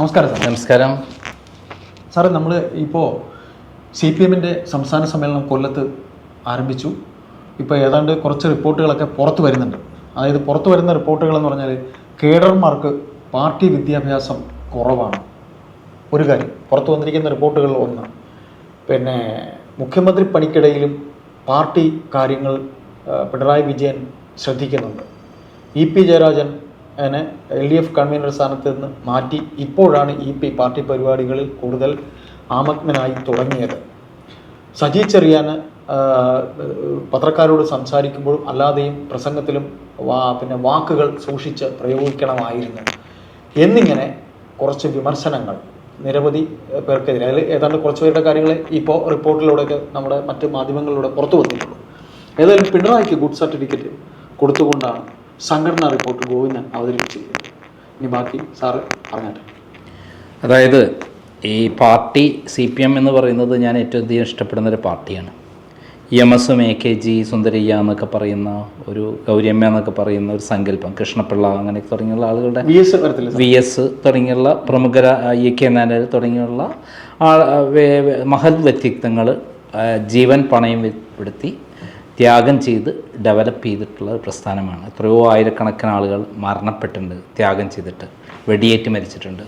നമസ്കാരം സാർ നമസ്കാരം. സാറേ നമ്മൾ ഇപ്പോൾ സി പി എമ്മിന്റെ സംസ്ഥാന സമ്മേളനം കൊല്ലത്ത് ആരംഭിച്ചു. ഇപ്പോൾ ഏതാണ്ട് കുറച്ച് റിപ്പോർട്ടുകളൊക്കെ പുറത്ത് വരുന്നുണ്ട്. അതായത് പുറത്ത് വരുന്ന റിപ്പോർട്ടുകൾ എന്ന് പറഞ്ഞാൽ കേഡർമാർക്ക് പാർട്ടി വിദ്യാഭ്യാസം കുറവാണ്. ഒരു കാര്യം പുറത്ത് വന്നിരിക്കുന്ന റിപ്പോർട്ടുകളിൽ ഒന്ന്. പിന്നെ മുഖ്യമന്ത്രി പണിക്കിടയിലും പാർട്ടി കാര്യങ്ങൾ പിണറായി വിജയൻ ശ്രദ്ധിക്കുന്നുണ്ട്. ഇ പി ജയരാജൻ എന്നെ എൽ ഡി എഫ് കൺവീനർ സ്ഥാനത്ത് നിന്ന് മാറ്റി ഇപ്പോഴാണ് ഇ പി പാർട്ടി പരിപാടികളിൽ കൂടുതൽ ആമഗ്നനായി തുടങ്ങിയത്. സജി ചെറിയാന് പത്രക്കാരോട് സംസാരിക്കുമ്പോഴും അല്ലാതെയും പ്രസംഗത്തിലും വാ പിന്നെ വാക്കുകൾ സൂക്ഷിച്ച് പ്രയോഗിക്കണമായിരുന്നു. എന്നിങ്ങനെ കുറച്ച് വിമർശനങ്ങൾ നിരവധി പേർക്കെതിരെ അതിൽ ഏതാണ്ട് കുറച്ച് പേരുടെ കാര്യങ്ങൾ ഇപ്പോൾ റിപ്പോർട്ടിലൂടെയൊക്കെ നമ്മുടെ മറ്റ് മാധ്യമങ്ങളിലൂടെ പുറത്തു വന്നിട്ടുള്ളൂ ഏതായാലും പിണറായിക്ക് ഗുഡ് സർട്ടിഫിക്കറ്റ് കൊടുത്തുകൊണ്ടാണ് സംഘടനാ റിപ്പോർട്ട് ഗോവിന്ദൻ അവതരിപ്പിച്ചിരിക്കുന്നത് ഇനി ബാക്കി സാറ് പറഞ്ഞാട്ടെ. അതായത് ഈ പാർട്ടി സി പി എം എന്ന് പറയുന്നത് ഞാൻ ഏറ്റവും അധികം ഇഷ്ടപ്പെടുന്ന ഒരു പാർട്ടിയാണ്. ഇ എം എസും എ കെ ജി സുന്ദരയ്യ എന്നൊക്കെ പറയുന്ന ഒരു ഗൗരിയമ്മ എന്നൊക്കെ പറയുന്ന ഒരു സങ്കല്പം. കൃഷ്ണപിള്ള അങ്ങനെ തുടങ്ങിയുള്ള ആളുകളുടെ വി എസ് വരത്തില്ല വി എസ് തുടങ്ങിയുള്ള പ്രമുഖ ഇ കെ നായർ തുടങ്ങിയുള്ള മഹത് വ്യക്തിത്വങ്ങൾ ജീവൻ പണയം പെടുത്തി ത്യാഗം ചെയ്ത് ഡെവലപ്പ് ചെയ്തിട്ടുള്ള ഒരു പ്രസ്ഥാനമാണ്. എത്രയോ ആയിരക്കണക്കിന് ആളുകൾ മരണപ്പെട്ടിട്ടുണ്ട് ത്യാഗം ചെയ്തിട്ട് വെടിയേറ്റ് മരിച്ചിട്ടുണ്ട്.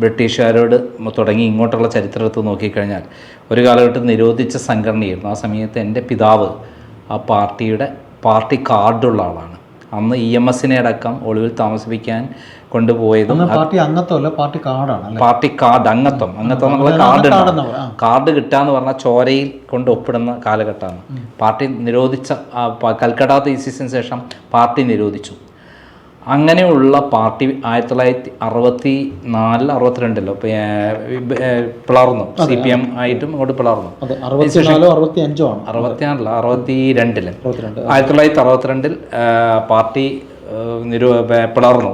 ബ്രിട്ടീഷുകാരോട് തുടങ്ങി ഇങ്ങോട്ടുള്ള ചരിത്രത്തിൽ നോക്കിക്കഴിഞ്ഞാൽ ഒരു കാലഘട്ടം നിരോധിച്ച സംഘടനയായിരുന്നു. ആ സമയത്ത് എന്റെ പിതാവ് ആ പാർട്ടിയുടെ പാർട്ടി കാർഡുള്ള ആളാണ്. അന്ന് ഇ എം എസിനെ അടക്കം ഒളിവിൽ താമസിപ്പിക്കാൻ കൊണ്ടുപോയതും പാർട്ടി അംഗത്വമല്ല പാർട്ടി കാർഡാണ് പാർട്ടി കാർഡ് അംഗത്വം. അംഗത്വം. എന്നുള്ള കാർഡ് കാർഡ്. കിട്ടാന്ന് പറഞ്ഞാൽ ചോരയിൽ കൊണ്ട് ഒപ്പിടുന്ന കാലഘട്ടമാണ്. പാർട്ടി നിരോധിച്ച കൽക്കട്ട തീസിസിന് ശേഷം പാർട്ടി നിരോധിച്ചു. അങ്ങനെയുള്ള പാർട്ടി ആയിരത്തി തൊള്ളായിരത്തി അറുപത്തി നാലിൽ അറുപത്തിരണ്ടിലോ പിളർന്നു. സി പി എം ആയിട്ടും അങ്ങോട്ട് പിളർന്നു. അതെ അറുപത്തിനാലോ അറുപത്തി രണ്ടിൽ ആയിരത്തി തൊള്ളായിരത്തി അറുപത്തിരണ്ടിൽ പാർട്ടി നിരോ പിളർന്നു.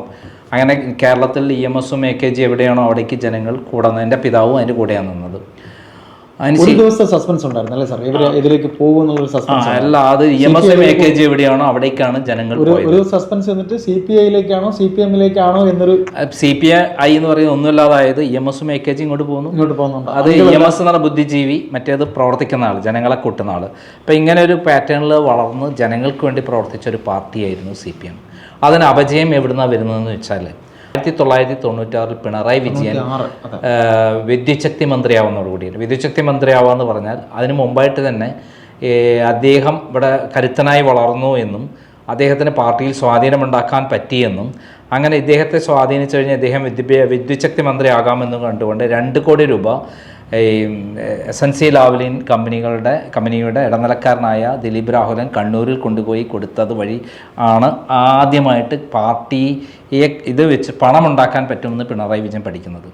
അങ്ങനെ കേരളത്തിൽ ഇ എം എസും എ കെ ജി എവിടെയാണോ അവിടേക്ക് ജനങ്ങൾ കൂടുന്നത് എന്റെ പിതാവും അതിന്റെ കൂടെയാണ് നിന്നത്. ഒരു ദിവസത്തെ സസ്പെൻസ് ഉണ്ടായിരുന്നു അല്ലേ സാർ ഇവർ ഇതിലേക്ക് പോകും എന്നുള്ളൊരു ആ, സസ്പെൻസ് അല്ല അത് ഇ എം എസും എ കെ ജി എവിടെയാണോ അവിടേക്കാണ് ജനങ്ങൾ ഒരു സസ്പെൻസ് എന്നിട്ട് സി പി ഐയിലേക്കാണോ സി പി എമ്മിലേക്കാണോ എന്നൊരു സി പി ഐ എന്ന് പറയുന്നത് ഒന്നുമില്ലാതായത് ഇ എം എസും എ കെ ജി ഇങ്ങോട്ട് പോകുന്നു. ഇങ്ങോട്ട് പോകുന്നുണ്ട്. അത് ഇ എം എസ് എന്നുള്ള ബുദ്ധിജീവി മറ്റേത് പ്രവർത്തിക്കുന്ന ആൾ ജനങ്ങളെ കൂട്ടുന്ന ആൾ അപ്പം ഇങ്ങനെ ഒരു പാറ്റേണിൽ വളർന്ന് ജനങ്ങൾക്ക് വേണ്ടി പ്രവർത്തിച്ച ഒരു പാർട്ടിയായിരുന്നു സി പി എം അതിന് അപജയം എവിടുന്നാണ് വരുന്നതെന്ന് വെച്ചാൽ ആയിരത്തി തൊള്ളായിരത്തി തൊണ്ണൂറ്റാറിൽ പിണറായി വിജയൻ വിദ്യുച്ഛക്തി മന്ത്രിയാവുന്നതോടുകൂടിയാണ് വിദ്യുച്ഛക്തി മന്ത്രിയാവാന്ന് പറഞ്ഞാൽ അതിന് മുമ്പായിട്ട് തന്നെ അദ്ദേഹം ഇവിടെ കരുത്തനായി വളർന്നു എന്നും അദ്ദേഹത്തിന് പാർട്ടിയിൽ സ്വാധീനമുണ്ടാക്കാൻ പറ്റിയെന്നും അങ്ങനെ ഇദ്ദേഹത്തെ സ്വാധീനിച്ചു കഴിഞ്ഞാൽ ഇദ്ദേഹം വിദ്യുച്ഛക്തി മന്ത്രിയാകാമെന്നും കണ്ടുകൊണ്ട് രണ്ട് കോടി രൂപ ഈ സി ലാവ്ലിൻ കമ്പനികളുടെ കമ്പനിയുടെ ഇടനിലക്കാരനായ ദിലീപ് രാഹുലൻ കണ്ണൂരിൽ കൊണ്ടുപോയി കൊടുത്തത് വഴി ആണ് ആദ്യമായിട്ട് പാർട്ടിയെ ഇത് വെച്ച് പണം ഉണ്ടാക്കാൻ പറ്റുമെന്ന് പിണറായി വിജയൻ പഠിക്കുന്നത്.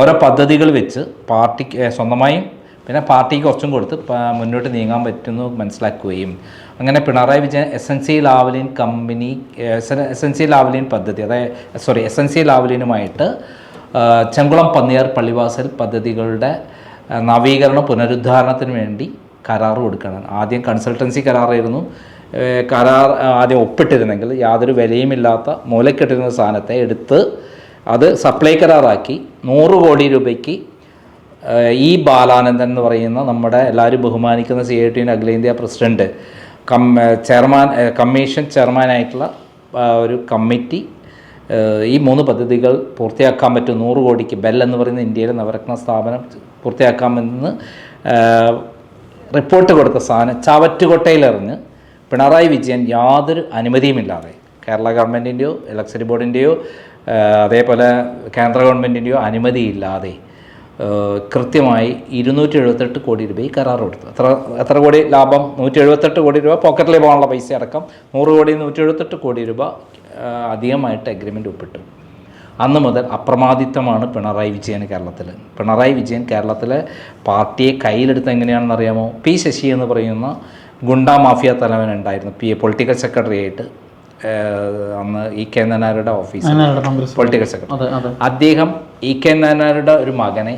ഓരോ പദ്ധതികൾ വെച്ച് പാർട്ടിക്ക് സ്വന്തമായും പിന്നെ പാർട്ടിക്ക് കുറച്ചും കൊടുത്ത് മുന്നോട്ട് നീങ്ങാൻ പറ്റുന്നു മനസ്സിലാക്കുകയും. അങ്ങനെ Pinarayi Vijayan S N C Lavalin company S N C Lavalin പദ്ധതി അതായത് സോറി എസ് എൻ സി ലാവലിനുമായിട്ട് ചെങ്കുളം പന്നിയാർ പള്ളിവാസൽ പദ്ധതികളുടെ നവീകരണ പുനരുദ്ധാരണത്തിന് വേണ്ടി കരാർ കൊടുക്കണം ആദ്യം കൺസൾട്ടൻസി കരാറായിരുന്നു. കരാർ ആദ്യം ഒപ്പിട്ടിരുന്നെങ്കിൽ യാതൊരു വിലയുമില്ലാത്ത മൂലക്കെട്ടിരുന്ന സാധനത്തെ എടുത്ത് അത് സപ്ലൈ കരാറാക്കി നൂറ് കോടി രൂപയ്ക്ക് ഇ ബാലാനന്ദൻ എന്ന് പറയുന്ന നമ്മുടെ എല്ലാവരും ബഹുമാനിക്കുന്ന സി ഐ ടിയുടെ അഖിലേന്ത്യാ പ്രസിഡന്റ് കം ചെയർമാൻ കമ്മീഷൻ ചെയർമാനായിട്ടുള്ള ഒരു കമ്മിറ്റി ഈ മൂന്ന് പദ്ധതികൾ പൂർത്തിയാക്കാൻ പറ്റും. നൂറ് കോടിക്ക് ബെൽ എന്ന് പറയുന്ന ഇന്ത്യയിലെ നവരത്ന സ്ഥാപനം പൂർത്തിയാക്കാമെന്ന് റിപ്പോർട്ട് കൊടുത്ത സാധനം ചവറ്റുകൊട്ടയിലെറിഞ്ഞ് പിണറായി വിജയൻ യാതൊരു അനുമതിയുമില്ലാതെ കേരള ഗവൺമെന്റിന്റെയോ ഇലക്ട്രിസിറ്റി ബോർഡിന്റെയോ അതേപോലെ കേന്ദ്ര ഗവൺമെന്റിന്റെയോ അനുമതിയില്ലാതെ കൃത്യമായി ഇരുന്നൂറ്റി എഴുപത്തെട്ട് കോടി രൂപ ഈ കരാർ കൊടുത്തു. എത്ര എത്ര കോടി ലാഭം? നൂറ്റി എഴുപത്തെട്ട് കോടി രൂപ പോക്കറ്റിൽ പോകാനുള്ള പൈസ അടക്കം നൂറ് കോടി നൂറ്റി എഴുപത്തെട്ട് കോടി രൂപ അധികമായിട്ട് അഗ്രിമെന്റ് ഒപ്പിട്ടു അന്ന് മുതൽ അപ്രമാദിത്വമാണ് പിണറായി വിജയൻ കേരളത്തിൽ. പിണറായി വിജയൻ കേരളത്തിലെ പാർട്ടിയെ കയ്യിലെടുത്ത് എങ്ങനെയാണെന്ന് അറിയാമോ? പി ശശി എന്ന് പറയുന്ന ഗുണ്ട മാഫിയ തലവൻ ഉണ്ടായിരുന്നു. പി പൊളിറ്റിക്കൽ സെക്രട്ടറി ആയിട്ട് അന്ന് ഇ കെ നായരുടെ ഓഫീസ് പൊളിറ്റിക്കൽ സെക്രട്ടറി. അദ്ദേഹം ഇ കെ നായരുടെ ഒരു മകനെ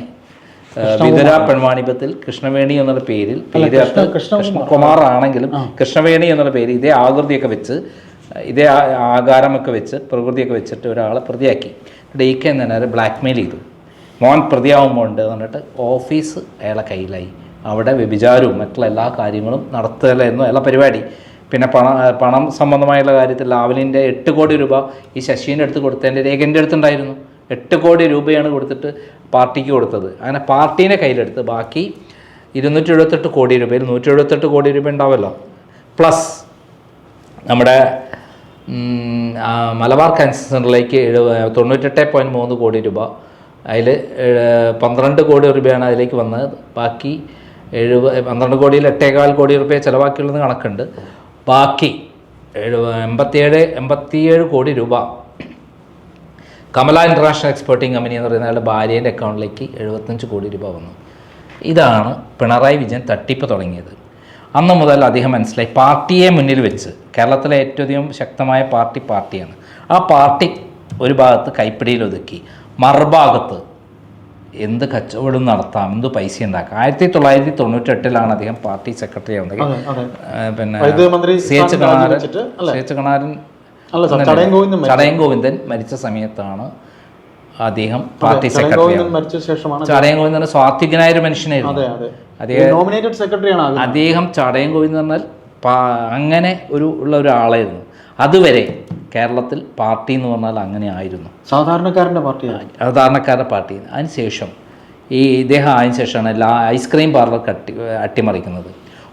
വിതുര പെൺവാണിപത്തിൽ കൃഷ്ണവേണി എന്നുള്ള പേരിൽ പേര്. കൃഷ്ണകുമാർ. ആണെങ്കിലും കൃഷ്ണവേണി എന്നുള്ള പേര് ഇതേ ആകൃതിയൊക്കെ വെച്ച് ഇതേ ആകാരമൊക്കെ വെച്ച് പ്രകൃതിയൊക്കെ വെച്ചിട്ട് ഒരാളെ പ്രതിയാക്കി. ഡി കെ എന്ന് ബ്ലാക്ക് മെയിൽ ചെയ്തു. മോൻ പ്രതിയാവുമ്പോൾ ഉണ്ട് എന്ന് പറഞ്ഞിട്ട് ഓഫീസ് അയാളെ കയ്യിലായി. അവിടെ വ്യഭിചാരവും മറ്റുള്ള എല്ലാ കാര്യങ്ങളും നടത്തലായിരുന്നു അയാളെ പരിപാടി. പിന്നെ പണം പണം സംബന്ധമായുള്ള കാര്യത്തിൽ ലാവലിന്റെ എട്ട് കോടി രൂപ ഈ ശശീന്റെ അടുത്ത് കൊടുത്തതിന്റെ രേഖന്റെ അടുത്തുണ്ടായിരുന്നു എട്ട് കോടി രൂപയാണ് കൊടുത്തിട്ട് പാർട്ടിക്ക് കൊടുത്തത്. അങ്ങനെ പാർട്ടീനെ കയ്യിലെടുത്ത് ബാക്കി ഇരുന്നൂറ്റി എഴുപത്തെട്ട് കോടി രൂപയിൽ നൂറ്റി എഴുപത്തെട്ട് കോടി രൂപ ഉണ്ടാവുമല്ലോ പ്ലസ് നമ്മുടെ മലബാർ ക്യാൻസർ സെന്ററിലേക്ക് തൊണ്ണൂറ്റെട്ട് പോയിന്റ് മൂന്ന് കോടി രൂപ. അതിൽ പന്ത്രണ്ട് കോടി രൂപയാണ് അതിലേക്ക് വന്നത്. ബാക്കി എഴുപത് പന്ത്രണ്ട് കോടിയിൽ എട്ടേകാൽ കോടി രൂപയെ ചിലവാക്കിയുള്ളത് കണക്കുണ്ട്. ബാക്കി എഴുപ എൺപത്തിയേഴ് എൺപത്തിയേഴ് കോടി രൂപ കമല ഇന്റർനാഷണൽ എക്സ്പോർട്ടിംഗ് കമ്പനി എന്ന് പറയുന്ന അയാളുടെ ഭാര്യേന്റെ അക്കൗണ്ടിലേക്ക് എഴുപത്തഞ്ച് കോടി രൂപ വന്നു. ഇതാണ് പിണറായി വിജയൻ തട്ടിപ്പ് തുടങ്ങിയത്. അന്ന് മുതൽ അദ്ദേഹം മനസ്സിലായി പാർട്ടിയെ മുന്നിൽ വെച്ച് കേരളത്തിലെ ഏറ്റവും അധികം ശക്തമായ പാർട്ടി പാർട്ടിയാണ്. ആ പാർട്ടി ഒരു ഭാഗത്ത് കൈപ്പിടിയിൽ ഒതുക്കി മറുഭാഗത്ത് എന്ത് കച്ചവടം നടത്താം എന്ത് പൈസ ഉണ്ടാക്കാം. ആയിരത്തി തൊള്ളായിരത്തി തൊണ്ണൂറ്റെട്ടിലാണ് അദ്ദേഹം പാർട്ടി സെക്രട്ടറി ആവുന്നത്. പിന്നെ C H Kanaran C H Kanaran. Chadayam Govindan മരിച്ച സമയത്താണ് അദ്ദേഹം പാർട്ടി ചടയം സെക്രട്ടറി ചടയം ഗോവിന്ദൻ സ്വാത്വികനായ ഒരു മനുഷ്യനായിരുന്നു. അദ്ദേഹം ചടയം ഗോവിന്ദ് എന്ന് പറഞ്ഞാൽ അങ്ങനെ ഒരു ഉള്ള ഒരാളായിരുന്നു. അതുവരെ കേരളത്തിൽ പാർട്ടി എന്ന് പറഞ്ഞാൽ അങ്ങനെ ആയിരുന്നു. സാധാരണക്കാരന്റെ പാർട്ടി സാധാരണക്കാരുടെ പാർട്ടി. അതിനുശേഷം ഈ ഇദ്ദേഹം ആയതിനു ശേഷമാണ് എല്ലാ ഐസ്ക്രീം പാർലർ കട്ടി അട്ടിമറിക്കുന്നത്.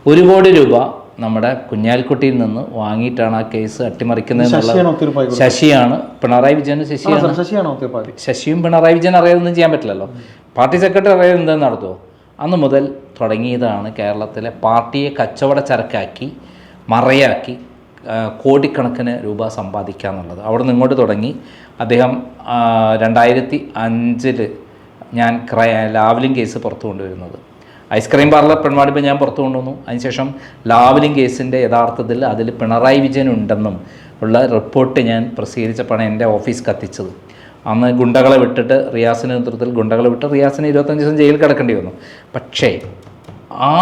ഒരു കോടി രൂപ നമ്മുടെ കുഞ്ഞാലിക്കുട്ടിയിൽ നിന്ന് വാങ്ങിയിട്ടാണ് ആ കേസ് അട്ടിമറിക്കുന്നത് ശശിയാണ് പിണറായി വിജയനും ശശിയാണ്. ശശിയും പിണറായി വിജയൻ അറിയാതൊന്നും ചെയ്യാൻ പറ്റില്ലല്ലോ. പാർട്ടി സെക്രട്ടറി അറിയാതെ എന്താ നടത്തുമോ അന്ന് മുതൽ തുടങ്ങിയതാണ് കേരളത്തിലെ പാർട്ടിയെ കച്ചവട ചരക്കാക്കി മറയാക്കി കോടിക്കണക്കിന് രൂപ സമ്പാദിക്കുക എന്നുള്ളത്. അവിടെ നിന്ന് ഇങ്ങോട്ട് തുടങ്ങി. അദ്ദേഹം രണ്ടായിരത്തി അഞ്ചിൽ ഞാൻ ക്രൈ ലാവലിംഗ് കേസ് പുറത്തു കൊണ്ടുവരുന്നത്. ഐസ്ക്രീം പാർലർ പെൺവാടിപ്പോൾ ഞാൻ പുറത്തു കൊണ്ടുവന്നു. അതിനുശേഷം ലാവലിംഗ് കേസിന്റെ യഥാർത്ഥത്തിൽ അതിൽ പിണറായി വിജയൻ ഉണ്ടെന്നും ഉള്ള റിപ്പോർട്ട് ഞാൻ പ്രസിദ്ധീകരിച്ചപ്പോഴാണ് എന്റെ ഓഫീസ് കത്തിച്ചത്. അന്ന് ഗുണ്ടകളെ വിട്ടിട്ട് റിയാസിന്റെ നേതൃത്വത്തിൽ ഗുണ്ടകളെ വിട്ട് റിയാസിന് ഇരുപത്തഞ്ച് ദിവസം ജയിലിൽ കിടക്കേണ്ടി വന്നു. പക്ഷേ ആ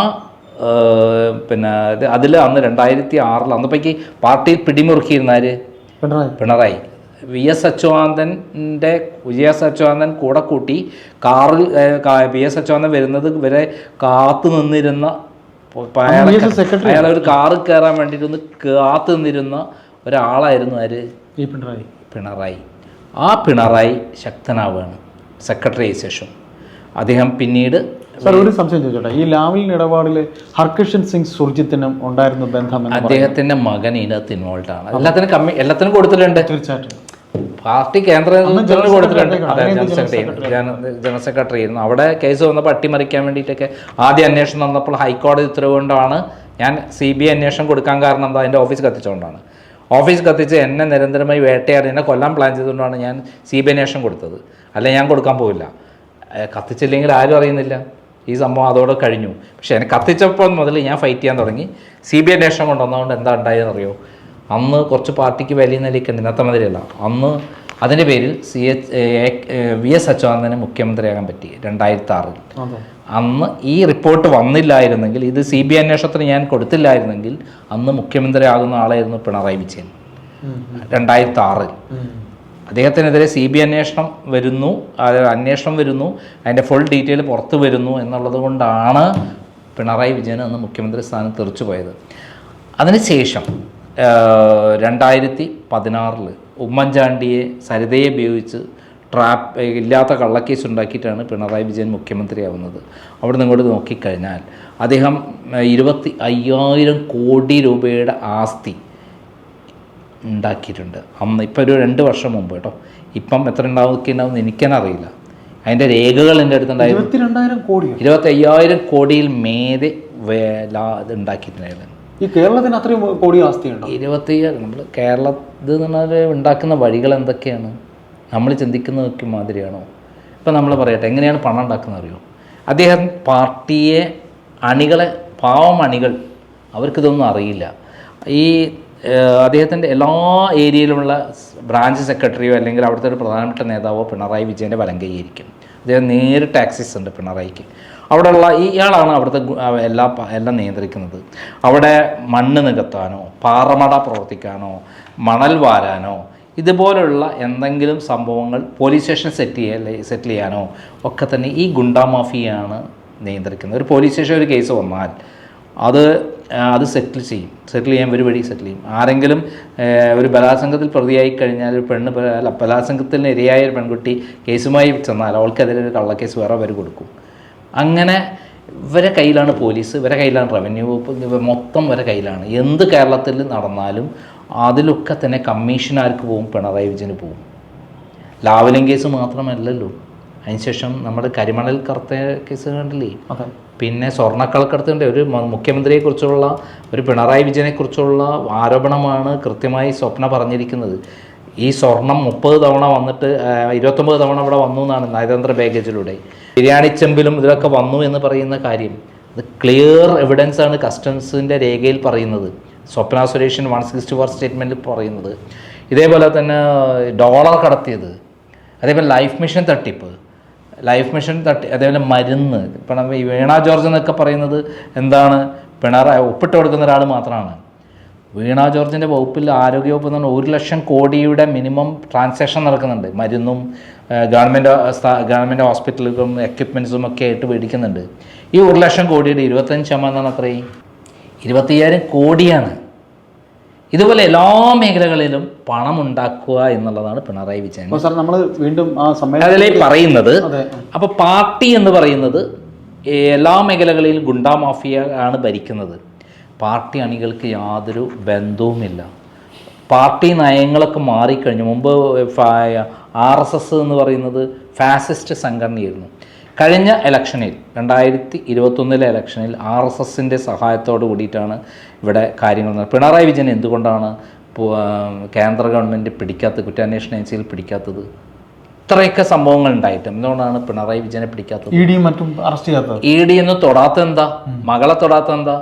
പിന്നെ അതിൽ അന്ന് രണ്ടായിരത്തി ആറിൽ അന്നപ്പോഴേക്ക് പാർട്ടിയിൽ പിടിമുറുക്കിയിരുന്നാർ പിണറായി. പിണറായി. വി എസ് അച്യുതാനന്ദന്റെ വി എസ് അച്യുതാനന്ദൻ കൂടെ കൂട്ടി കാറിൽ വി എസ് അച്യുതാനന്ദൻ വരുന്നത് വരെ കാത്തു നിന്നിരുന്ന അയാളെ ഒരു കാറിൽ കയറാൻ വേണ്ടിയിട്ട് ഒന്ന് കാത്തു നിന്നിരുന്ന ഒരാളായിരുന്നു ആര്? ഈ പിണറായി. പിണറായി. ആ പിണറായി ശക്തനാവുകയാണ്. സെക്രട്ടറി ശേഷം. അദ്ദേഹം പിന്നീട് സാർ ഒരു സംശയം ചോദിച്ചോട്ടെ ഈ ലാവലിൻ ഇടപാടിൽ ഹർകിഷൻ സിംഗ് സുർജിത്തിനും ഉണ്ടായിരുന്ന ബന്ധം അദ്ദേഹത്തിന്റെ മകൻ ഇതിനകത്ത് ഇൻവോൾവ് ആണ്. എല്ലാത്തിനും കമ്മി എല്ലാത്തിനും കൊടുത്തിട്ടുണ്ട്. തീർച്ചയായിട്ടും. പാർട്ടി കേന്ദ്ര കൊടുത്തിട്ടുണ്ട് അതെ ജനറൽ സെക്രട്ടറി ജനറൽ സെക്രട്ടറി ആയിരുന്നു. അവിടെ കേസ് വന്നപ്പോൾ അട്ടിമറിക്കാൻ വേണ്ടിയിട്ടൊക്കെ ആദ്യ അന്വേഷണം വന്നപ്പോൾ ഹൈക്കോടതി ഉത്തരവ് കൊണ്ടാണ് ഞാൻ സി ബി ഐ അന്വേഷണം കൊടുക്കാൻ കാരണം എന്താ എന്റെ ഓഫീസ് കത്തിച്ചുകൊണ്ടാണ്. ഓഫീസ് കത്തിച്ച് എന്നെ നിരന്തരമായി വേട്ടയാടി എന്നെ കൊല്ലാൻ പ്ലാൻ ചെയ്തുകൊണ്ടാണ് ഞാൻ സി ബി ഐ അന്വേഷണം കൊടുത്തത്. അല്ലെ ഞാൻ കൊടുക്കാൻ പോവില്ല. കത്തിച്ചില്ലെങ്കിൽ ആരും അറിയുന്നില്ല. ഈ സംഭവം അതോടെ കഴിഞ്ഞു. പക്ഷേ എന്നെ കത്തിച്ചപ്പോൾ മുതൽ ഞാൻ ഫൈറ്റ് ചെയ്യാൻ തുടങ്ങി. സി ബി ഐ അന്വേഷണം കൊണ്ടുവന്നതുകൊണ്ട് എന്താ ഉണ്ടായതെന്ന് അറിയോ അന്ന് കുറച്ച് പാർട്ടിക്ക് വലിയ ഇന്നത്തെ മാതിരിയല്ല അന്ന് അതിന്റെ പേരിൽ സി എച്ച് വി എസ് അച്യുതാനന്ദന് മുഖ്യമന്ത്രിയാകാൻ പറ്റി രണ്ടായിരത്തി ആറിൽ അന്ന് ഈ റിപ്പോർട്ട് വന്നില്ലായിരുന്നെങ്കിൽ ഇത് സി ബി ഐ അന്വേഷണത്തിന് ഞാൻ കൊടുത്തില്ലായിരുന്നെങ്കിൽ അന്ന് മുഖ്യമന്ത്രിയാകുന്ന ആളായിരുന്നു പിണറായി വിജയൻ. രണ്ടായിരത്തി ആറിൽ. അദ്ദേഹത്തിനെതിരെ സി ബി അന്വേഷണം വരുന്നു അന്വേഷണം വരുന്നു അതിന്റെ ഫുൾ ഡീറ്റെയിൽ പുറത്തു വരുന്നു എന്നുള്ളത് കൊണ്ടാണ് പിണറായി വിജയൻ അന്ന് മുഖ്യമന്ത്രി സ്ഥാനം തെറിച്ചു പോയത്. അതിനുശേഷം രണ്ടായിരത്തി പതിനാറിൽ ഉമ്മൻചാണ്ടിയെ സരിതയെ ഉപയോഗിച്ച് ട്രാപ്പ് ഇല്ലാത്ത കള്ളക്കേസ് ഉണ്ടാക്കിയിട്ടാണ് പിണറായി വിജയൻ മുഖ്യമന്ത്രിയാവുന്നത്. അവിടെ നിന്ന് ഇങ്ങോട്ട് നോക്കിക്കഴിഞ്ഞാൽ അദ്ദേഹം ഇരുപത്തി അയ്യായിരം കോടി രൂപയുടെ ആസ്തി ഉണ്ടാക്കിയിട്ടുണ്ട്. അന്ന് ഇപ്പം ഒരു രണ്ട് വർഷം മുമ്പ് കേട്ടോ. ഇപ്പം എത്ര ഉണ്ടാവുന്നുണ്ടാവും എന്ന് അറിയില്ല അതിന്റെ രേഖകൾ എന്റെ അടുത്തുണ്ടായിരുന്നു. ഇരുപത്തി അയ്യായിരം കോടിയിൽ മേതെ വേല ലാ- ഇത് ഉണ്ടാക്കിയിട്ടുണ്ടായിരുന്നു. ഈ കേരളത്തിന് അത്രയും കോടി ആസ്തിയുണ്ടോ? ഇരുപത്തി നമ്മൾ കേരള എന്ന് പറഞ്ഞാൽ ഉണ്ടാക്കുന്ന വഴികൾ എന്തൊക്കെയാണ്? നമ്മൾ ചിന്തിക്കുന്നതൊക്കെ മാതിരിയാണോ? ഇപ്പം നമ്മൾ പറയട്ടെ എങ്ങനെയാണ് പണം ഉണ്ടാക്കുന്നത് അറിയോ അദ്ദേഹം പാർട്ടിയെ അണികളെ പാവം അണികൾ അവർക്കിതൊന്നും അറിയില്ല. ഈ അദ്ദേഹത്തിന്റെ എല്ലാ ഏരിയയിലുമുള്ള ബ്രാഞ്ച് സെക്രട്ടറിയോ അല്ലെങ്കിൽ അവിടുത്തെ ഒരു പ്രധാനപ്പെട്ട നേതാവോ പിണറായി വിജയന്റെ വലം കൈയായിരിക്കും അദ്ദേഹം നേരിട്ട് ആക്സസ് ഉണ്ട് പിണറായിക്ക്. അവിടെയുള്ള ഇയാളാണ് അവിടുത്തെ എല്ലാ എല്ലാം നിയന്ത്രിക്കുന്നത്. അവിടെ മണ്ണ് നികത്താനോ പാറമട പ്രവർത്തിക്കാനോ മണൽ വാരാനോ ഇതുപോലുള്ള എന്തെങ്കിലും സംഭവങ്ങൾ പോലീസ് സ്റ്റേഷൻ സെറ്റ് ചെയ്യാൻ സെറ്റിൽ ചെയ്യാനോ ഒക്കെ തന്നെ ഈ ഗുണ്ടാ മാഫിയാണ് നിയന്ത്രിക്കുന്നത്. ഒരു പോലീസ് സ്റ്റേഷൻ ഒരു കേസ് വന്നാൽ അത് അത് സെറ്റിൽ ചെയ്യും. സെറ്റിൽ ചെയ്യാൻ ഒരു വഴി സെറ്റിൽ ചെയ്യും. ആരെങ്കിലും ഒരു ബലാത്സംഗത്തിൽ പ്രതിയായി കഴിഞ്ഞാൽ ഒരു പെണ്ണ് അല്ല ഇരയായ ഒരു പെൺകുട്ടി കേസുമായി ചെന്നാൽ അവൾക്കെതിരെ ഒരു കള്ളക്കേസ് വേറെ അവർ കൊടുക്കും. അങ്ങനെ ഇവരെ കയ്യിലാണ് പോലീസ് ഇവരെ കയ്യിലാണ് റവന്യൂ വകുപ്പ് മൊത്തം ഇവരെ കയ്യിലാണ്. എന്ത് കേരളത്തിൽ നടന്നാലും അതിലൊക്കെ തന്നെ കമ്മീഷൻ ആർക്ക് പോവും? പിണറായി വിജയന് പോകും ലാവലിംഗ് കേസ് മാത്രമല്ലല്ലോ. അതിനുശേഷം നമ്മുടെ കരിമണൽ കറുത്ത കേസ് കണ്ടില്ലേ? പിന്നെ സ്വർണക്കളക്കടത്തിന്റെ ഒരു മുഖ്യമന്ത്രിയെക്കുറിച്ചുള്ള ഒരു പിണറായി വിജയനെക്കുറിച്ചുള്ള ആരോപണമാണ് കൃത്യമായി സ്വപ്ന പറഞ്ഞിരിക്കുന്നത്. ഈ സ്വർണം മുപ്പത് തവണ വന്നിട്ട് ഇരുപത്തൊമ്പത് തവണ ഇവിടെ വന്നു എന്നാണ് നയതന്ത്ര ബാഗേജിലൂടെ ബിരിയാണി ചെമ്പിലും ഇതിലൊക്കെ വന്നു എന്ന് പറയുന്ന കാര്യം അത് ക്ലിയർ എവിഡൻസ് ആണ് കസ്റ്റംസിന്റെ രേഖയിൽ പറയുന്നത്. സ്വപ്ന സുരേഷൻ വൺ സിക്സ്റ്റി ഫോർ സ്റ്റേറ്റ്മെന്റിൽ പറയുന്നത്. ഇതേപോലെ തന്നെ ഡോളർ കടത്തിയത്. അതേപോലെ ലൈഫ് മിഷൻ തട്ടിപ്പ്. ലൈഫ് മിഷൻ തട്ടി അതേപോലെ മരുന്ന്. ഇപ്പം വീണ ജോർജ് എന്നൊക്കെ പറയുന്നത് എന്താണ്? പിണറായി ഒപ്പിട്ട് കൊടുക്കുന്ന ഒരാൾ മാത്രമാണ്. വീണ ജോർജിന്റെ വകുപ്പിൽ ആരോഗ്യവകുപ്പ് എന്ന് പറഞ്ഞാൽ ഒരു ലക്ഷം കോടിയുടെ മിനിമം ട്രാൻസാക്ഷൻ നടക്കുന്നുണ്ട്. മരുന്നും ഗവൺമെന്റ് ഗവൺമെന്റ് ഹോസ്പിറ്റലുകളും എക്യുപ്മെന്റ്സും ഒക്കെ ആയിട്ട് മേടിക്കുന്നുണ്ട്. ഈ ഒരു ലക്ഷം കോടിയുടെ ഇരുപത്തഞ്ച് ശതമാനം അത്രയും? ഇരുപത്തയ്യായിരം കോടിയാണ്. ഇതുപോലെ എല്ലാ മേഖലകളിലും പണം ഉണ്ടാക്കുക എന്നുള്ളതാണ് പിണറായി വിജയൻ. സാർ നമ്മൾ വീണ്ടും ആ അതിലെ പറയുന്നത് അപ്പോൾ പാർട്ടി എന്ന് പറയുന്നത് എല്ലാ മേഖലകളിലും ഗുണ്ടാ മാഫിയ ആണ് ഭരിക്കുന്നത്. പാർട്ടി അണികൾക്ക് യാതൊരു ബന്ധവുമില്ല. പാർട്ടി നയങ്ങളൊക്കെ മാറിക്കഴിഞ്ഞു. മുമ്പ് ആർ എസ് എസ് എന്ന് പറയുന്നത് ഫാസിസ്റ്റ് സംഘടനയായിരുന്നു. കഴിഞ്ഞ ഇലക്ഷനിൽ രണ്ടായിരത്തി ഇരുപത്തൊന്നിലെ ഇലക്ഷനിൽ ആർ എസ് എസിന്റെ സഹായത്തോട് കൂടിയിട്ടാണ് ഇവിടെ കാര്യങ്ങൾ. പിണറായി വിജയൻ എന്തുകൊണ്ടാണ് കേന്ദ്ര ഗവൺമെന്റ് പിടിക്കാത്ത കുറ്റാന്വേഷണ ഏജൻസിയിൽ പിടിക്കാത്തത്? ഇത്രയൊക്കെ സംഭവങ്ങൾ ഉണ്ടായിട്ടും. എന്തുകൊണ്ടാണ് പിണറായി വിജയനെ പിടിക്കാത്തത്? ഇ ഡി മറ്റും അറസ്റ്റ് ചെയ്യാത്തത്. ഇ ഡി എന്ന് തൊടാത്ത എന്താ? മകളെ തൊടാത്ത എന്താ?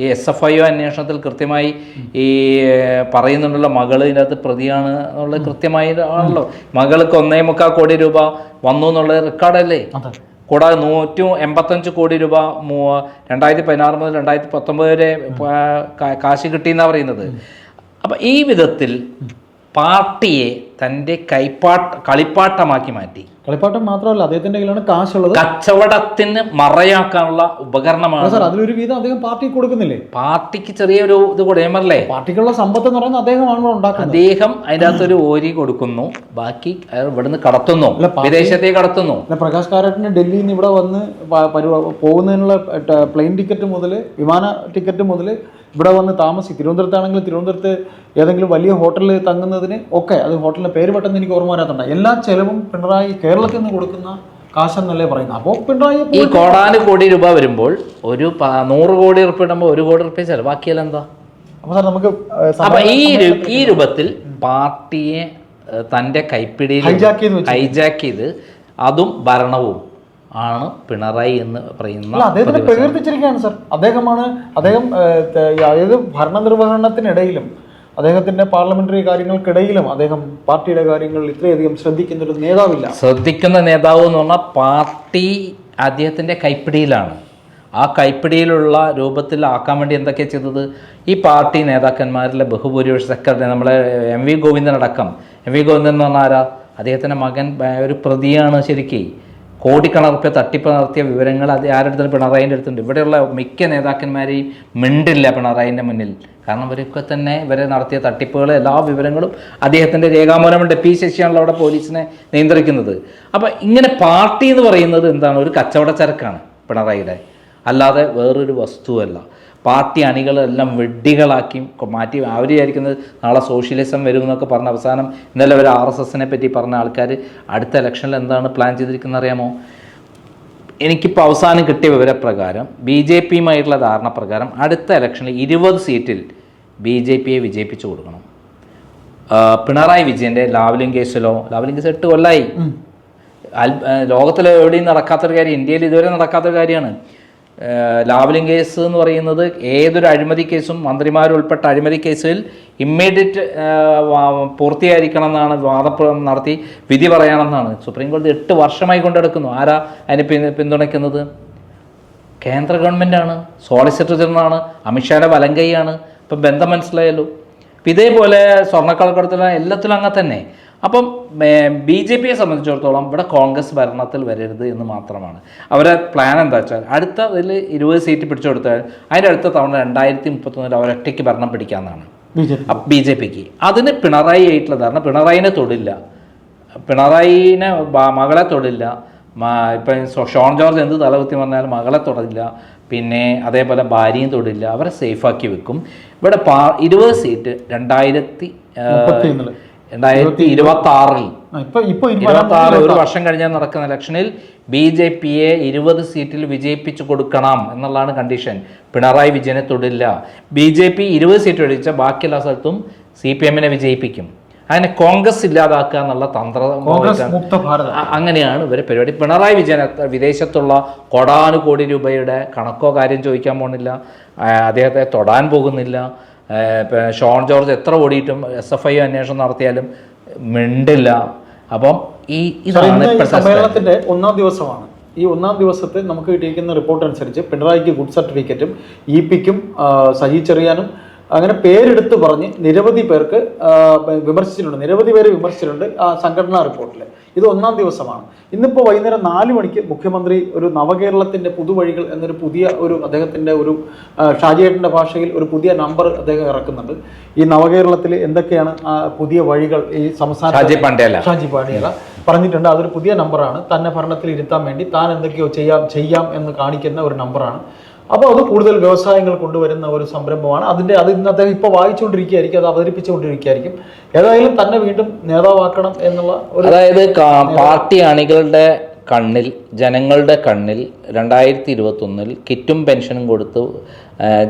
ഈ എസ് എഫ് ഐ ഒ അന്വേഷണത്തിൽ കൃത്യമായി ഈ പറയുന്നുണ്ടല്ലോ മകൾ ഇതിനകത്ത് പ്രതിയാണ് എന്നുള്ളത് കൃത്യമായി ആണല്ലോ മകൾക്ക് ഒന്നേ മുക്കാൽ കോടി രൂപ വന്നു എന്നുള്ളത് റെക്കോർഡല്ലേ? കൂടാതെ നൂറ്റി എൺപത്തഞ്ച് കോടി രൂപ രണ്ടായിരത്തി പതിനാറ് മുതൽ രണ്ടായിരത്തി പത്തൊമ്പത് വരെ കാശ് കിട്ടിയെന്നാണ് പറയുന്നത്. അപ്പം ഈ വിധത്തിൽ പാർട്ടിയെ തന്റെ കൈപ്പാട്ട് കളിപ്പാട്ടമാക്കി മാറ്റി. കളിപ്പാട്ടം മാത്രമല്ല അദ്ദേഹത്തിന്റെ കയ്യിലാണ് കാശുള്ളത്. കച്ചവടത്തിന് മറയാക്കാനുള്ള ഉപകരണമാണ്. സാർ അതിലൊരു വീതം അദ്ദേഹം പാർട്ടി കൊടുക്കുന്നില്ലേ? പാർട്ടിക്ക് ചെറിയൊരു ഇത് കൊടുയമല്ലേ പാർട്ടിക്കുള്ള സമ്പത്ത് എന്ന് പറയുന്നത് അദ്ദേഹമാണ് ഉണ്ടാക്കുന്നത്. അദ്ദേഹം അതിന്റെ അകത്തൊരു ഓരി കൊടുക്കുന്നു. ബാക്കി അയാൾ ഇവിടുന്ന് കടത്തുന്നു. വിദേശത്തേക്ക് കടത്തുന്നു. അല്ല പ്രകാശ് കാരാട്ടിന് ഡൽഹിയിൽ നിന്ന് ഇവിടെ വന്ന് പോകുന്നതിനുള്ള പ്ലെയിൻ ടിക്കറ്റ് മുതൽ വിമാന ടിക്കറ്റ് മുതൽ ഇവിടെ വന്ന് താമസിക്കും തിരുവനന്തപുരത്താണെങ്കിൽ തിരുവനന്തപുരത്ത് ഏതെങ്കിലും വലിയ ഹോട്ടലിൽ തങ്ങുന്നതിന് ഒക്കെ അത് ഹോട്ടലിന്റെ പേര് പെട്ടെന്ന് എനിക്ക് ഓർമ്മ വരാത്തുണ്ട്. എല്ലാ ചെലവും പിണറായി കേരളത്തിൽ നിന്ന് കൊടുക്കുന്ന കാശെന്നല്ലേ പറയുന്നത്. അപ്പോൾ പിണറായി ഈ കോടാനു കോടി രൂപ വരുമ്പോൾ ഒരു നൂറ് കോടി റുപ്യ ഇടുമ്പോൾ ഒരു കോടി റുപ്യ ചെലവാക്കിയാൽ എന്താ? അപ്പോൾ സാർ നമുക്ക് അപ്പൊ ഈ ഈ രൂപത്തിൽ പാർട്ടിയെ തന്റെ കൈപ്പിടിയിൽ. ഹൈജാക്ക് ചെയ്ത് അതും ഭരണവും. ആണ് പിണറായി എന്ന് പറയുന്ന അല്ല അദ്ദേഹത്തിനെ പ്രകീർത്തിച്ചിരിക്കുകയാണ് സർ. അദ്ദേഹമാണ് അദ്ദേഹം അതായത് ഭരണനിർവഹണത്തിനിടയിലും അദ്ദേഹത്തിന്റെ പാർലമെന്ററി കാര്യങ്ങൾക്കിടയിലും അദ്ദേഹം പാർട്ടിയുടെ കാര്യങ്ങൾ ഇത്രയധികം ശ്രദ്ധിക്കുന്ന ഒരു നേതാവില്ല. ശ്രദ്ധിക്കുന്ന നേതാവ് എന്ന് പറഞ്ഞാൽ പാർട്ടി അദ്ദേഹത്തിന്റെ കൈപ്പിടിയിലാണ്. ആ കൈപ്പിടിയിലുള്ള രൂപത്തിൽ ആക്കാൻ വേണ്ടി എന്തൊക്കെ ചെയ്തത്? ഈ പാർട്ടി നേതാക്കന്മാരിലെ ബഹുഭൂരിപക്ഷ സെക്രട്ടറി നമ്മളെ എം വി ഗോവിന്ദൻ അടക്കം എം വി ഗോവിന്ദൻ എന്ന് പറഞ്ഞാൽ ആരാ? അദ്ദേഹത്തിന്റെ മകൻ ഒരു പ്രതിയാണ് ശരിക്കും. കോടിക്കണർപ്പ്യ തട്ടിപ്പ് നടത്തിയ വിവരങ്ങൾ അത് ആരുടെ പിണറായിന്റെ അടുത്തുണ്ട്. ഇവിടെയുള്ള മിക്ക നേതാക്കന്മാരെയും മിണ്ടില്ല പിണറായിന്റെ മുന്നിൽ. കാരണം ഇവരൊക്കെ തന്നെ ഇവരെ നടത്തിയ തട്ടിപ്പുകൾ എല്ലാ വിവരങ്ങളും അദ്ദേഹത്തിന്റെ രേഖാമൂലമുണ്ട്. പി ശശിയാണല്ലോ അവിടെ പോലീസിനെ നിയന്ത്രിക്കുന്നത്. അപ്പോൾ ഇങ്ങനെ പാർട്ടി എന്ന് പറയുന്നത് എന്താണ്? ഒരു കച്ചവട ചരക്കാണ് പിണറായിയുടെ. അല്ലാതെ വേറൊരു വസ്തുവല്ല. പാർട്ടി അണികളെല്ലാം വെഡ്ഡികളാക്കി മാറ്റി. അവർ വിചാരിക്കുന്നത് നാളെ സോഷ്യലിസം വരും എന്നൊക്കെ പറഞ്ഞ അവസാനം ഇന്നലെ ഒരു ആർ എസ് എസിനെ പറ്റി പറഞ്ഞ ആൾക്കാർ അടുത്ത ഇലക്ഷനിൽ എന്താണ് പ്ലാൻ ചെയ്തിരിക്കുന്നത് അറിയാമോ? എനിക്കിപ്പോൾ അവസാനം കിട്ടിയ വിവരപ്രകാരം ബി ജെ പിയുമായിട്ടുള്ള ധാരണ പ്രകാരം അടുത്ത ഇലക്ഷനിൽ ഇരുപത് സീറ്റിൽ ബി ജെ പിയെ വിജയിപ്പിച്ചു കൊടുക്കണം. പിണറായി വിജയന്റെ ലാവ്ലിംഗ് കേസിലോ ലാവ്ലിംഗ് കേസ് എട്ട് കൊല്ലായി. ലോകത്തിൽ എവിടെയും നടക്കാത്തൊരു കാര്യം ഇന്ത്യയിൽ ഇതുവരെ നടക്കാത്തൊരു കാര്യമാണ്. ലാവ്ലിംഗ് കേസ് എന്ന് പറയുന്നത് ഏതൊരു അഴിമതി കേസും മന്ത്രിമാരുൾപ്പെട്ട അഴിമതി കേസിൽ ഇമ്മീഡിയറ്റ് പൂർത്തിയായിരിക്കണം എന്നാണ് വാദപ്രം നടത്തി വിധി പറയണമെന്നാണ്. സുപ്രീം കോടതി എട്ട് വർഷമായി കൊണ്ടെടുക്കുന്നു. ആരാ അതിനെ പിന്തു- പിന്തുണയ്ക്കുന്നത്? കേന്ദ്ര ഗവൺമെന്റാണ് സോളിസിറ്റർ ജനറലാണ് അമിത്ഷായുടെ വലങ്കൈയാണ് ഇപ്പം ബന്ധം മനസ്സിലായല്ലോ. ഇതേപോലെ സ്വർണക്കള്ളക്കടത്തിലും എല്ലാത്തിലും അങ്ങനെ തന്നെ. അപ്പം ബി ജെ പിയെ സംബന്ധിച്ചിടത്തോളം ഇവിടെ കോൺഗ്രസ് ഭരണത്തിൽ വരരുത് എന്ന് മാത്രമാണ്. അവരെ പ്ലാൻ എന്താ വെച്ചാൽ അടുത്ത ഇതിൽ ഇരുപത് സീറ്റ് പിടിച്ചു കൊടുത്താൽ അതിന്റെ അടുത്ത തവണ രണ്ടായിരത്തി മുപ്പത്തൊന്നിൽ അവരൊറ്റയ്ക്ക് ഭരണം പിടിക്കാമെന്നാണ്. ബി ജെ പിക്ക്. അതിന് പിണറായി ആയിട്ടുള്ള ധാരണ പിണറായിനെ തൊടില്ല. പിണറായിനെ മകളെ തൊടില്ല. ഇപ്പം ഷോൺ ജോർജ് എന്ത് തലകുത്തി പറഞ്ഞാലും മകളെ തൊടില്ല. പിന്നെ അതേപോലെ ഭാര്യയും തൊടില്ല. അവരെ സേഫാക്കി വെക്കും. ഇവിടെ പാ ഇരുപത് സീറ്റ് രണ്ടായിരത്തി. രണ്ടായിരത്തി ഇരുപത്തി ആറിൽ ഇരുപത്തി ആറ് ഒരു വർഷം കഴിഞ്ഞാൽ നടക്കുന്ന ഇലക്ഷനിൽ ബി ജെ പിയെ ഇരുപത് സീറ്റിൽ വിജയിപ്പിച്ചു കൊടുക്കണം എന്നുള്ളതാണ് കണ്ടീഷൻ പിണറായി വിജയനെ തൊടില്ല. ബി ജെ പി ഇരുപത് സീറ്റ് ഒഴിച്ച ബാക്കിയെല്ലാ സ്ഥലത്തും സി പി എമ്മിനെ വിജയിപ്പിക്കും. അങ്ങനെ കോൺഗ്രസ് ഇല്ലാതാക്കുക എന്നുള്ള തന്ത്രം അങ്ങനെയാണ് ഇവരെ പരിപാടി. പിണറായി വിജയൻ വിദേശത്തുള്ള കോടാനുകോടി രൂപയുടെ കണക്കോ കാര്യം ചോദിക്കാൻ പോകുന്നില്ല അദ്ദേഹത്തെ തൊടാൻ പോകുന്നില്ല. ഷോൺ ജോർജ് എത്ര ഓടിയിട്ടും എസ് എഫ് ഐ അന്വേഷണം നടത്തിയാലും മിണ്ടില്ല. അപ്പം ഈ ഇതാണ്. സമ്മേളനത്തിന്റെ ഒന്നാം ദിവസമാണ്. ഈ ഒന്നാം ദിവസത്തെ നമുക്ക് കിട്ടിയിരിക്കുന്ന റിപ്പോർട്ട് അനുസരിച്ച് പിണറായിക്ക് ഗുഡ് സർട്ടിഫിക്കറ്റും ഇ പിക്കും സജി ചെറിയാനും അങ്ങനെ പേരെടുത്ത് പറഞ്ഞ് നിരവധി പേർക്ക് വിമർശിച്ചിട്ടുണ്ട്. നിരവധി പേര് വിമർശിച്ചിട്ടുണ്ട് ആ സംഘടനാ റിപ്പോർട്ടിൽ ഇത് ഒന്നാം ദിവസമാണ്. ഇന്നിപ്പോൾ വൈകുന്നേരം നാല് മണിക്ക് മുഖ്യമന്ത്രി ഒരു നവകേരളത്തിന്റെ പുതുവഴികൾ എന്നൊരു പുതിയ ഒരു അദ്ദേഹത്തിന്റെ ഒരു ഷാജിയേട്ടന്റെ ഭാഷയിൽ ഒരു പുതിയ നമ്പർ അദ്ദേഹം ഇറക്കുന്നുണ്ട്. ഈ നവകേരളത്തിൽ എന്തൊക്കെയാണ് ആ പുതിയ വഴികൾ ഈ സംസ്ഥാന ഷാജി പാണ്ഡ്യല ഷാജി പാണ്ഡ്യല പറഞ്ഞിട്ടുണ്ട് അതൊരു പുതിയ നമ്പറാണ്. തന്നെ ഭരണത്തിൽ ഇരുത്താൻ വേണ്ടി താൻ എന്തൊക്കെയോ ചെയ്യാം ചെയ്യാം എന്ന് കാണിക്കുന്ന ഒരു നമ്പറാണ്. അപ്പോൾ അത് കൂടുതൽ വ്യവസായങ്ങൾ കൊണ്ടുവരുന്ന ഒരു സംരംഭമാണ്. അതിന്റെ അത് ഇന്ന് അദ്ദേഹം ഇപ്പോൾ വായിച്ചുകൊണ്ടിരിക്കുകയായിരിക്കും അത് അവതരിപ്പിച്ചുകൊണ്ടിരിക്കുകയായിരിക്കും. ഏതായാലും തന്നെ വീണ്ടും നേതാവാക്കണം എന്നുള്ള ഒരു അതായത് പാർട്ടി അണികളുടെ കണ്ണിൽ ജനങ്ങളുടെ കണ്ണിൽ രണ്ടായിരത്തി ഇരുപത്തൊന്നിൽ കിറ്റും പെൻഷനും കൊടുത്ത്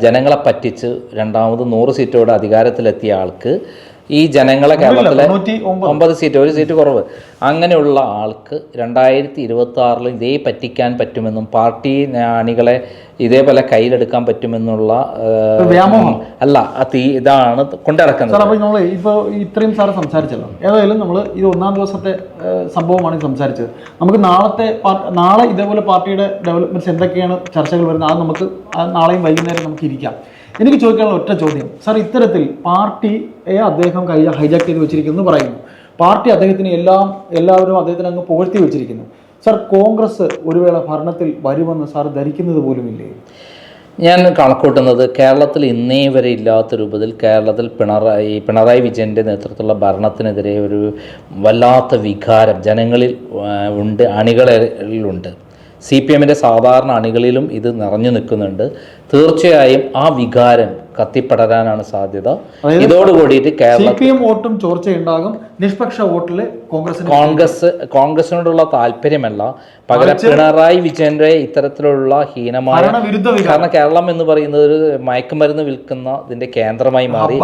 ജനങ്ങളെ പറ്റിച്ച് രണ്ടാമത് നൂറ് സീറ്റോടെ അധികാരത്തിലെത്തിയ ആൾക്ക് ഈ ജനങ്ങളെ കേരളത്തിലെ ഒമ്പത്. സീറ്റ് ഒരു സീറ്റ് കുറവ്. അങ്ങനെയുള്ള ആൾക്ക് രണ്ടായിരത്തി ഇരുപത്തി ആറിൽ ഇതേ പറ്റിക്കാൻ പറ്റുമെന്നും പാർട്ടി അണികളെ ഇതേപോലെ കയ്യിലെടുക്കാൻ പറ്റുമെന്നുള്ള വ്യാമോഹം. അല്ല തീ ഇതാണ് കൊണ്ടിറക്കുന്നത് സാർ അപ്പോൾ നമ്മൾ ഇപ്പോൾ ഇത്രയും സാറ് സംസാരിച്ചല്ലോ. ഏതായാലും നമ്മൾ ഇത് ഒന്നാം ദിവസത്തെ സംഭവമാണ് സംസാരിച്ചത്. നമുക്ക് നാളത്തെ നാളെ ഇതേപോലെ പാർട്ടിയുടെ ഡെവലപ്മെന്റ്സ് എന്തൊക്കെയാണ് ചർച്ചകൾ വരുന്നത് അത് നമുക്ക് നാളെയും വൈകുന്നേരം നമുക്ക് ഇരിക്കാം. എനിക്ക് ചോദിക്കാനുള്ള ഒറ്റ ചോദ്യം. സാർ ഇത്തരത്തിൽ പാർട്ടിയെ അദ്ദേഹം കൈ ഹൈജാക്ക് ചെയ്ത് വെച്ചിരിക്കുന്നു പറയുന്നു. പാർട്ടി അദ്ദേഹത്തിന് എല്ലാം എല്ലാവരും അദ്ദേഹത്തിന് അങ്ങ് പുകഴ്ത്തി വെച്ചിരിക്കുന്നു. സാർ കോൺഗ്രസ് ഒരു വേള ഭരണത്തിൽ വരുമെന്ന് സാർ ധരിക്കുന്നത് പോലുമില്ലേ? ഞാൻ കണക്കൂട്ടുന്നത് കേരളത്തിൽ ഇന്നേ വരെ ഇല്ലാത്ത രൂപത്തിൽ കേരളത്തിൽ പിണറായി പിണറായി വിജയന്റെ നേതൃത്വത്തിലുള്ള ഭരണത്തിനെതിരെ ഒരു വല്ലാത്ത വികാരം ജനങ്ങളിൽ ഉണ്ട് അണികളിലുണ്ട് സി പി എമ്മിന്റെ സാധാരണ അണികളിലും ഇത് നിറഞ്ഞു നിൽക്കുന്നുണ്ട്. തീർച്ചയായും ആ വികാരം കത്തിപ്പടരാനാണ് സാധ്യത. ഇതോടുകൂടിയിട്ട് കേരളം വോട്ടും ചോർച്ചയുണ്ടാകും. നിഷ്പക്ഷ വോട്ടിൽ കോൺഗ്രസ് കോൺഗ്രസ് കോൺഗ്രസിനോടുള്ള താല്പര്യമല്ല. പകരം പിണറായി വിജയന്റെ ഇത്തരത്തിലുള്ള ഹീനമായ കാരണം കേരളം എന്ന് പറയുന്നത് ഒരു മയക്കുമരുന്ന് വിൽക്കുന്ന ഇതിന്റെ കേന്ദ്രമായി മാറി.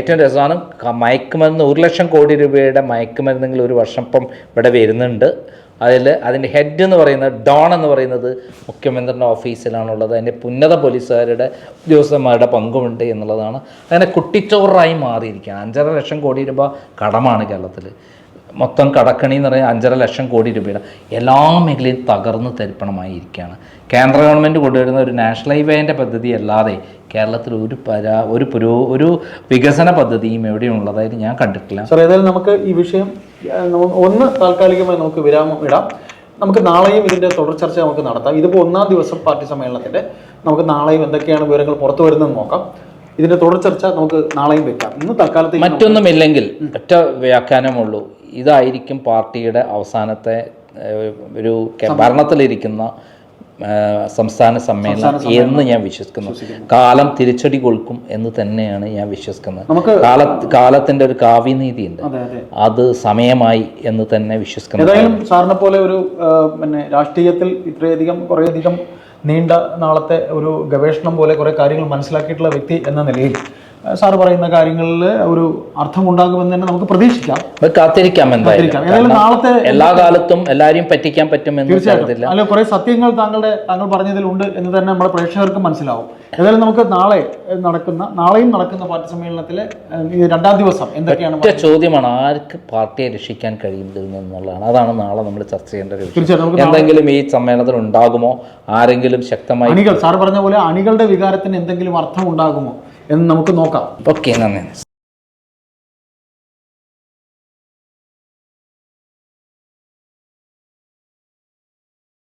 ഏറ്റവും രസമാണ് മയക്കുമരുന്ന് ഒരു ലക്ഷം കോടി രൂപയുടെ മയക്കുമരുന്നെങ്കിൽ ഒരു വർഷം ഇപ്പം ഇവിടെ വരുന്നുണ്ട്. അതിൽ അതിന്റെ ഹെഡ് എന്ന് പറയുന്നത് ഡോൺ എന്ന് പറയുന്നത് മുഖ്യമന്ത്രിയുടെ ഓഫീസിലാണുള്ളത്. അതിന്റെ ഉന്നത പോലീസുകാരുടെ ഉദ്യോഗസ്ഥന്മാരുടെ പങ്കുമുണ്ട് എന്നുള്ളതാണ്. അങ്ങനെ കുട്ടിച്ചോറായി മാറിയിരിക്കുകയാണ്. അഞ്ചര ലക്ഷം കോടി രൂപ കടമാണ് കേരളത്തിൽ. മൊത്തം കടക്കണി എന്ന് പറയുന്നത് അഞ്ചര ലക്ഷം കോടി രൂപയുടെ എല്ലാ മേഖലയും തകർന്ന് തരിപ്പണമായി ഇരിക്കുകയാണ് കേന്ദ്ര ഗവൺമെന്റ് കൊണ്ടുവരുന്ന ഒരു നാഷണൽ ഹൈവേന്റെ പദ്ധതി അല്ലാതെ കേരളത്തിൽ ഒരു പരാ ഒരു പുരോ ഒരു വികസന പദ്ധതിയും എവിടെയും ഉള്ളതായിട്ട് ഞാൻ കണ്ടിട്ടില്ല. സാർ ഏതായാലും നമുക്ക് ഈ വിഷയം ഒന്ന് താൽക്കാലികമായി നമുക്ക് വിരാമം ഇടാം. നമുക്ക് നാളെയും ഇതിന്റെ തുടർ ചർച്ച നമുക്ക് നടത്താം. ഇതിപ്പോൾ ഒന്നാം ദിവസം പാർട്ടി സമ്മേളനത്തിന്റെ നമുക്ക് നാളെയും എന്തൊക്കെയാണ് വിവരങ്ങൾ പുറത്തു വരുന്നതെന്ന് നോക്കാം. ഇതിന്റെ തുടർ ചർച്ച നമുക്ക് നാളെയും വെക്കാം. ഇന്ന് തൽക്കാലത്ത് മറ്റൊന്നും മറ്റൊന്നുമില്ലെങ്കിൽ ഒറ്റ വ്യാഖ്യാനമുള്ളൂ. ഇതായിരിക്കും പാർട്ടിയുടെ അവസാനത്തെ ഒരു ഭരണത്തിലിരിക്കുന്ന സംസ്ഥാന സമ്മേളനം എന്ന് ഞാൻ വിശ്വസിക്കുന്നു. കാലം തിരിച്ചടി കൊടുക്കും എന്ന് തന്നെയാണ് ഞാൻ വിശ്വസിക്കുന്നത്. നമുക്ക് കാല കാലത്തിന്റെ ഒരു കാവ്യനീതി ഉണ്ട് അതെ. അത് സമയമായി എന്ന് തന്നെ വിശ്വസിക്കുന്നു ഏതായാലും സാറിനെ പോലെ ഒരു പിന്നെ രാഷ്ട്രീയത്തിൽ ഇത്രയധികം കുറേയധികം നീണ്ട നാളത്തെ ഒരു ഗവേഷണം പോലെ കുറേ കാര്യങ്ങൾ മനസ്സിലാക്കിയിട്ടുള്ള വ്യക്തി എന്ന നിലയിൽ സാറ് പറയുന്ന കാര്യങ്ങളിൽ ഒരു അർത്ഥം ഉണ്ടാകുമെന്ന് തന്നെ നമുക്ക് പ്രതീക്ഷിക്കാം. കാത്തിരിക്കാം. ഏതായാലും നാളത്തെ എല്ലാ കാലത്തും എല്ലാവരെയും പറ്റിക്കാൻ പറ്റുമെന്ന് തീർച്ചയായിട്ടും. അല്ല കുറെ സത്യങ്ങൾ താങ്കളുടെ താങ്കൾ പറഞ്ഞതിലുണ്ട് എന്ന് തന്നെ നമ്മുടെ പ്രേക്ഷകർക്ക് മനസ്സിലാവും. ഏതായാലും നമുക്ക് നാളെ നടക്കുന്ന നാളെയും നടക്കുന്ന പാർട്ടി സമ്മേളനത്തിലെ രണ്ടാം ദിവസം എന്തൊക്കെയാണ് ഒറ്റ ചോദ്യമാണ്. ആർക്ക് പാർട്ടിയെ രക്ഷിക്കാൻ കഴിയും ഇതിൽ നിന്നുള്ളതാണ്. അതാണ് നാളെ നമ്മൾ ചർച്ച ചെയ്യേണ്ട ഒരു തീർച്ചയായിട്ടും. എന്തെങ്കിലും ഈ സമ്മേളനത്തിൽ ഉണ്ടാകുമോ? ആരെങ്കിലും ശക്തമായി അണികൾ സാർ പറഞ്ഞ പോലെ അണികളുടെ വികാരത്തിന് എന്തെങ്കിലും അർത്ഥം ഉണ്ടാകുമോ? എന്ന് നമുക്ക് നോക്കാം ഓക്കെ നന്ദി